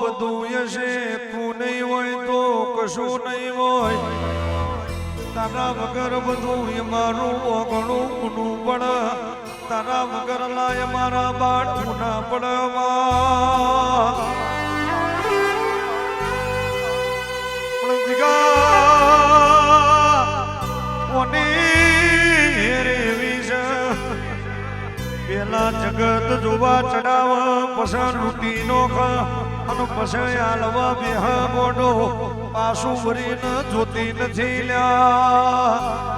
બધું હશે તું નહીં હોય તો કશું નહીં હોય. તારા વગર બધું એ મારું ઓગણું ઊંડું પડ. તારા વગર લાય મારા બાળું ના પડવા. પેલા જગત જોવા ચડાવ પસંદ રૂટી નો ખા. અને પછી આલવા બેહા મોઢો પાછું વરીને જોતી નથી લ્યા.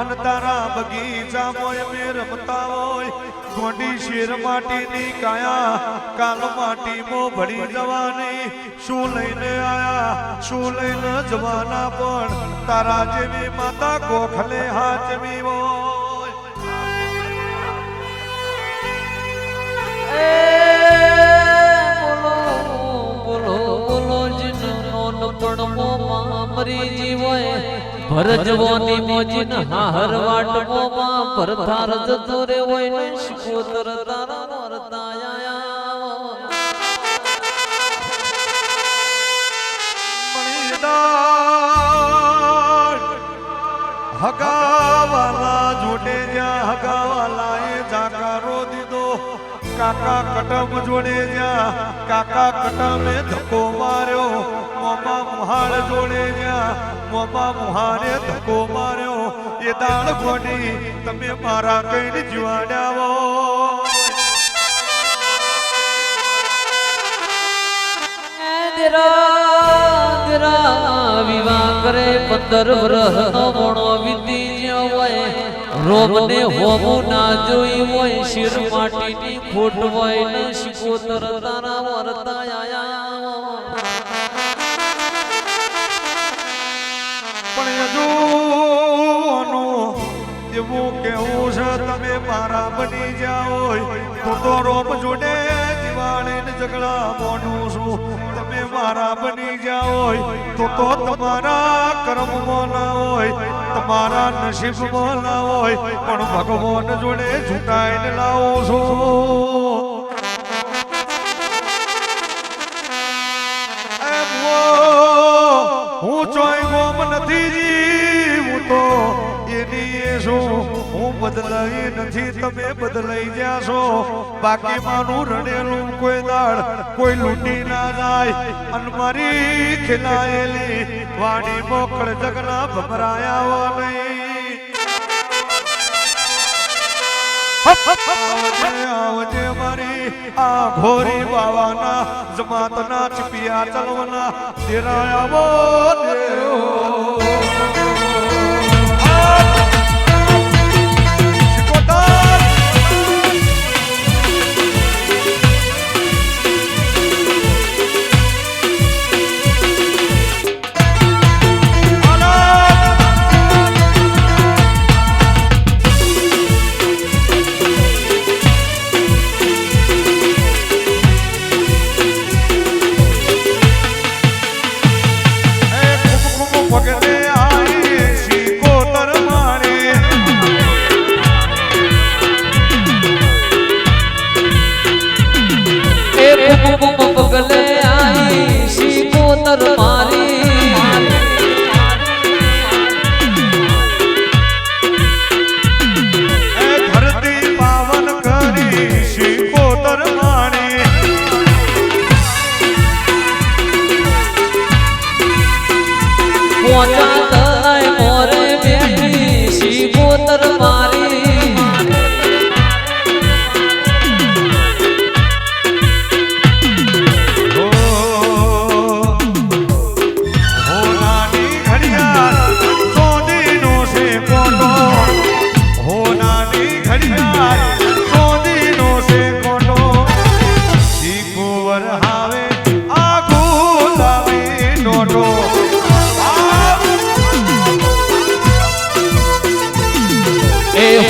અને તારા બગીચા મોય મે રમતા હોય. ગોંડી શેર માટીની કાયા, કાલ માટીમાં ભળી જવાની. શું લઈને આયા, શું લઈને જવાના પણ તારા જેવી માતા ગોખલે હાચવી હોય. બોલો બોલો જીનો મરી જીવોય ભરજવોની મોજીન હાહર વાટ મોમાં પરથા જતો રે હોય ને શિકોતર તારા મરતા આયા હગાવાલા જોડે જ્યાં હગાવાલા એ જાકારો દીધો કાકા કટમ જોડે જ્યાં કાકા કટમે ધક્કો માર્યો મોમા મુહાળ જોડે જ્યાં મોમા ધક્કો માર્યો. એ દાળ ગોડી તમે મારા કઈ જીવાડ્યાવો વિવાહ કરે પંદર જ્યો હોય. રોમને હોવું ના જોઈ હોય, શિર માટીની ખોટ હોય. ને શિકોતર તારા વરતા આયા હજુ એવું કેવું છે, તમે મારા બની જાઓ. હું તો રોમ જોડે દિવાળીને ઝઘડા મોનું છું. તમે મારા બની જાઓ. તો તો તમારા કર્મમાં ના હોય, તમારા નસીબમાં ના હોય, પણ ભગવાન જોડે ઝૂંટાઈને લાવો છો. હું બદલાઈ નથી, તમે બદલાઈ ગયા છો. બાકી માનું રડેલું કોઈ દાળ, કોઈ લૂંટી ના જાય. અને મારી ખીલાયેલી વાણી મોકળ, જગના ભમરાયા નહીં. આવજે મારી આ ઘોરી બાવાના, જમાતના ચપિયા ચલવના. તેરા. આવો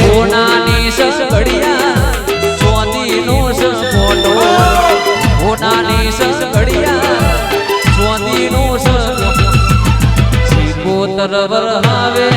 હોનાની સસકડિયા ચોંદીનો સસમોટો હોનાની સસકડિયા ચોંદીનો સસમોટો સિકોતર વરહાવે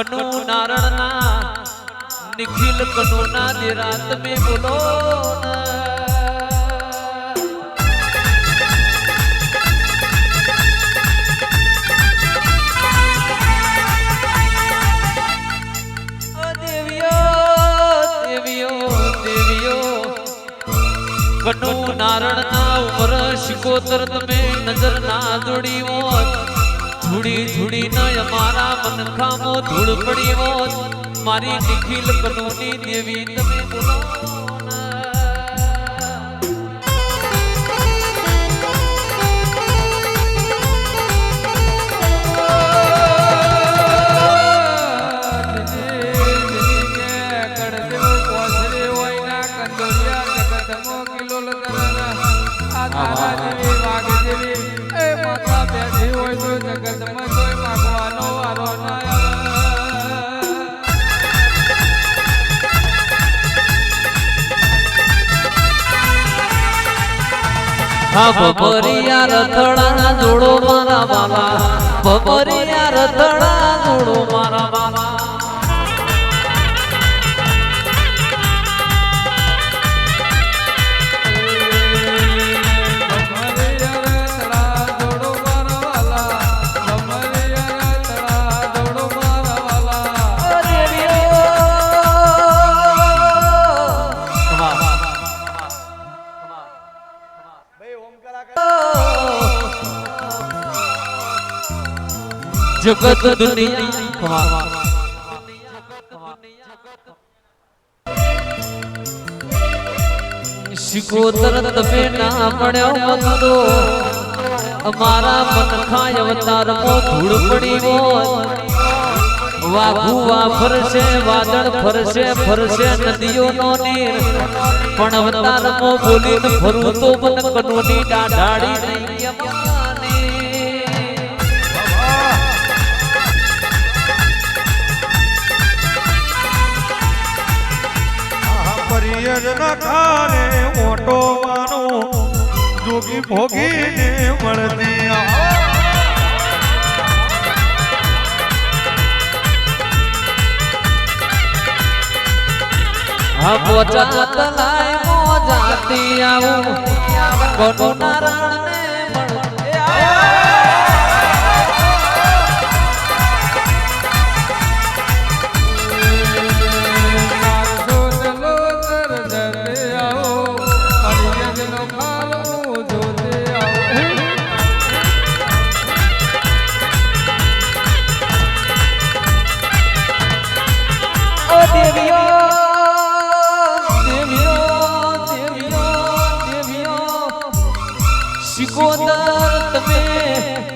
કનુ નારણના નિખિલ કનુ ના. દેરા તમે બોલો કનુ નારણના ઉમર શિકોતર તમે નજર ના જોડી હોત ધૂળી ધૂળી નય મારા મનખામો ધૂળ પડી હોત મારી નિખિલ કનુની દેવી તમે જગતમાં કોઈ માગવાનો વારો ના આવે રથડા જોડો મારા બાબા. બબરિયા રથડા જોડો મારા બાબા. જગત દુનિયા. શિકોતર તમે ના પડ્યો મતો અમારા મન ખાય અવતાર મો ધૂળ પડી મોત. વાઘુ વા ફરશે, વાદળ ફરશે ફરશે નદીઓ નો નીર. પણ અવતાર મો બોલીને ફરું તો મન કનોની ડાઢાડી નહીં. પરિયજન ખાને ઓટો માનો, જોગી ભોગીને મળતી આ. હા, પોચા મો જાતી આવું કોનું નારાયણ ને શિકોતર તમે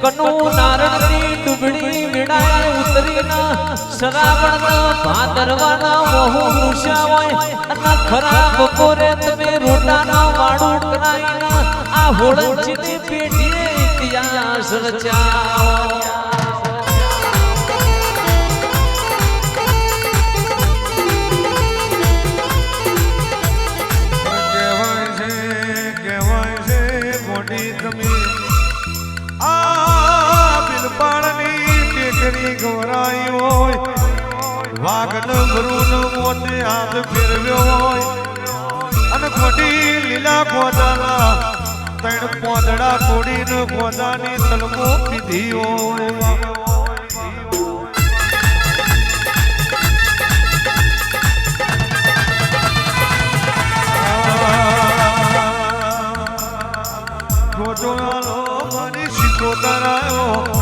કનુ નારણની ડુબડી વિડાય ઉતરીના શરાબણ ભાદરવાના મોહુ વૃષા હોય અને ખરાબ બપોરે તમે રોટાના વાડો કરાઈના, આ હોળંચીની પેઢીએ ઇતિહાસ રચ્યા. ટેકરી ગવરાઈ હોય. વાઘન ભરૂન મોટે હાથ ફેરવ્યો હોય. અને ખોટી લીલા ગોદાના તણ પોદડા તોડીને પોતાની તલમો પીધી હોય. આયો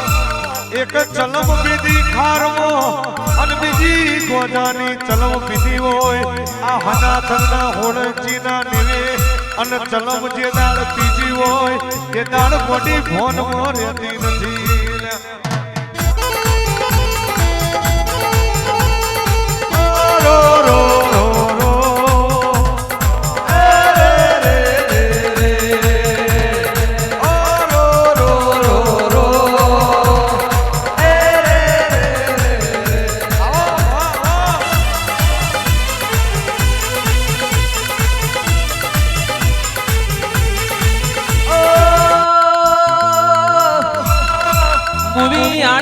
એક ચલમ બીજી ખારવો અને બીજી ગોજાની ચલમ બીજી હોય. આ હનાથના હોળજીના નિવે અને ચલમ જે દાળ પીજી હોય, એ દાળ મોટી ફોનમાં રહેતી નથી. રો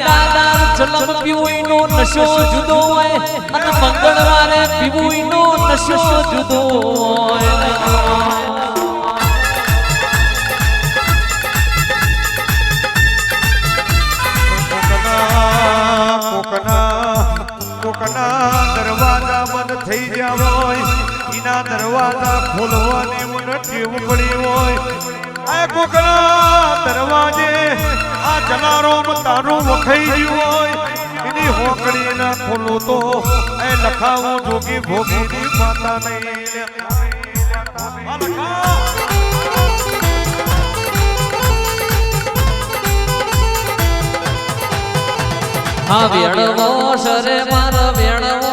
આડાદાર ચલમ પીવુંયનો નશો જુદો હોય અને મંગળવારે પીવુંયનો નશો જુદો હોય. દરવાજા થઈ ગયા હોય, એના દરવાજા ખોલવાની મને ટેવ પડી હોય. આ કોકણા દરવાજે આ જનારો તારું વખાઈ ગયું હોય. એની હોકડી ના ખોલો તો એ લખાવું જોગી ભોગી ની માતા નહીં. હા, વેણવો સરે મારો વેણવો.